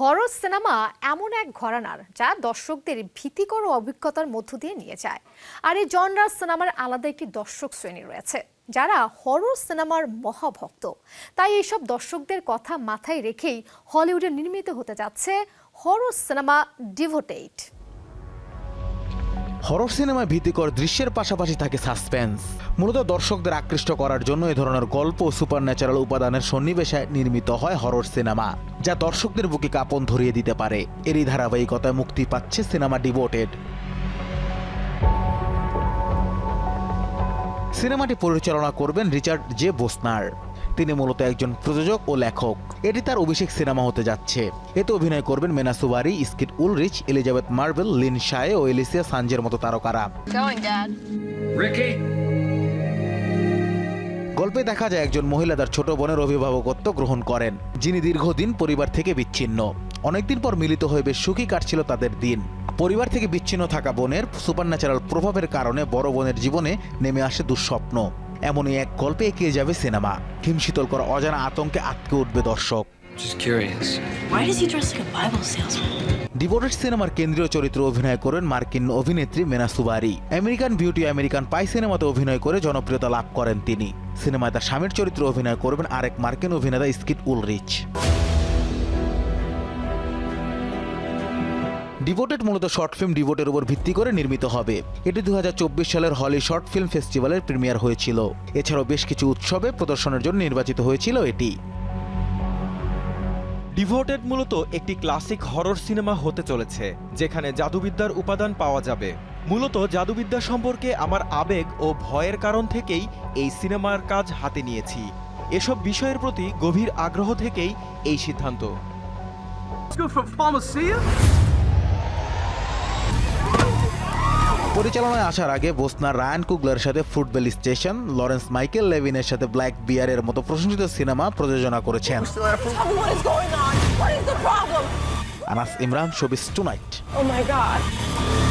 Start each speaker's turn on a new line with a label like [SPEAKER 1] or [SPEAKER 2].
[SPEAKER 1] Horror cinema এমন এক ঘরানার যা দর্শকদের ভীতিকর অভিজ্ঞতার মধ্য দিয়ে নিয়ে যায়। আর এই জনরাজ সিনেমার আলাদা একটি দর্শক শ্রেণি রয়েছে, যারা হরর সিনেমার মহাভক্ত। তাই এইসব দর্শকদের কথা মাথায় রেখেই হলিউডে নির্মিত হতে যাচ্ছে হরর সিনেমা ডিভোটেট
[SPEAKER 2] হরর সিনেমায় ভীতিকর দৃশ্যের পাশাপাশি থাকে সাসপেন্স। মূলত দর্শকদের আকৃষ্ট করার জন্য এ ধরনের গল্প ও সুপার ন্যাচারাল উপাদানের সন্নিবেশে নির্মিত হয় হরর সিনেমা, যা দর্শকদের বুকে কাঁপন ধরিয়ে দিতে পারে। এরই ধারাবাহিকতায় মুক্তি পাচ্ছে সিনেমা ডিভোটেড। সিনেমাটি পরিচালনা করবেন রিচার্ড জে বোসনার। তিনি মূলত একজন প্রযোজক ও লেখক। এটি তার অভিষেক সিনেমা হতে যাচ্ছে। এতে অভিনয় করবেন Mena Suvari Skeet Ulrich Elizabeth Marvel Lin Shaye ও এলিসিয়া সানজের মতো তারকারা? গল্পে দেখা যায় একজন মহিলা তার ছোট বোনের অভিভাবকত্ব গ্রহণ করেন যিনি দীর্ঘদিন পরিবার থেকে বিচ্ছিন্ন। অনেকদিন পর মিলিত হয়ে বেশ সুখী কাটছিল তাদের দিন। পরিবার থেকে বিচ্ছিন্ন থাকা বোনের সুপারন্যাচারাল প্রভাবের কারণে বড় বোনের জীবনে নেমে আসে দুঃস্বপ্ন। এমনই এক গল্পে এগিয়ে যাবে সিনেমা। হিমশীতল করা অজানা আতঙ্কে আটকে উঠবে দর্শক? ডিভোটেড সিনেমার কেন্দ্রীয় চরিত্রে অভিনয় করেন মার্কিন অভিনেত্রী Mena Suvari. American Beauty American Pie সিনেমাতে অভিনয় করে জনপ্রিয়তা লাভ করেন তিনি। সিনেমায় তার স্বামীর চরিত্রে অভিনয় করবেন আরেক মার্কিন অভিনেতা স্কিট উলরিচ। ডিভোটেড মূলত শর্ট ফিল্ম ডিভোটের উপর ভিত্তি করে নির্মিত হবে। এটি দু হাজার চব্বিশ সালের হলি শর্ট ফিল্ম ফেস্টিভ্যালের প্রিমিয়ার হয়েছিল। এছাড়াও বেশ কিছু উৎসবে প্রদর্শনের জন্য নির্বাচিত হয়েছিল এটি।
[SPEAKER 3] ডিভোটেড মূলত একটি ক্লাসিক হরর সিনেমা হতে চলেছে যেখানে জাদুবিদ্যার উপাদান পাওয়া যাবে। মূলত জাদুবিদ্যা সম্পর্কে আমার আবেগ ও ভয়ের কারণ থেকেই এই সিনেমার কাজ হাতে নিয়েছি। এসব বিষয়ের প্রতি গভীর আগ্রহ থেকেই এই সিদ্ধান্ত।
[SPEAKER 2] পরিচালনায় আসার আগে বোসনা রায়ান কুগলার সাথে ফুটবল স্টেশন লরেন্স মাইকেল লেভিনের সাথে ব্ল্যাক বিয়ারের মতো প্রশংসিত সিনেমা প্রযোজনা করেছেন? Anas Imran showbiz tonight
[SPEAKER 4] Oh.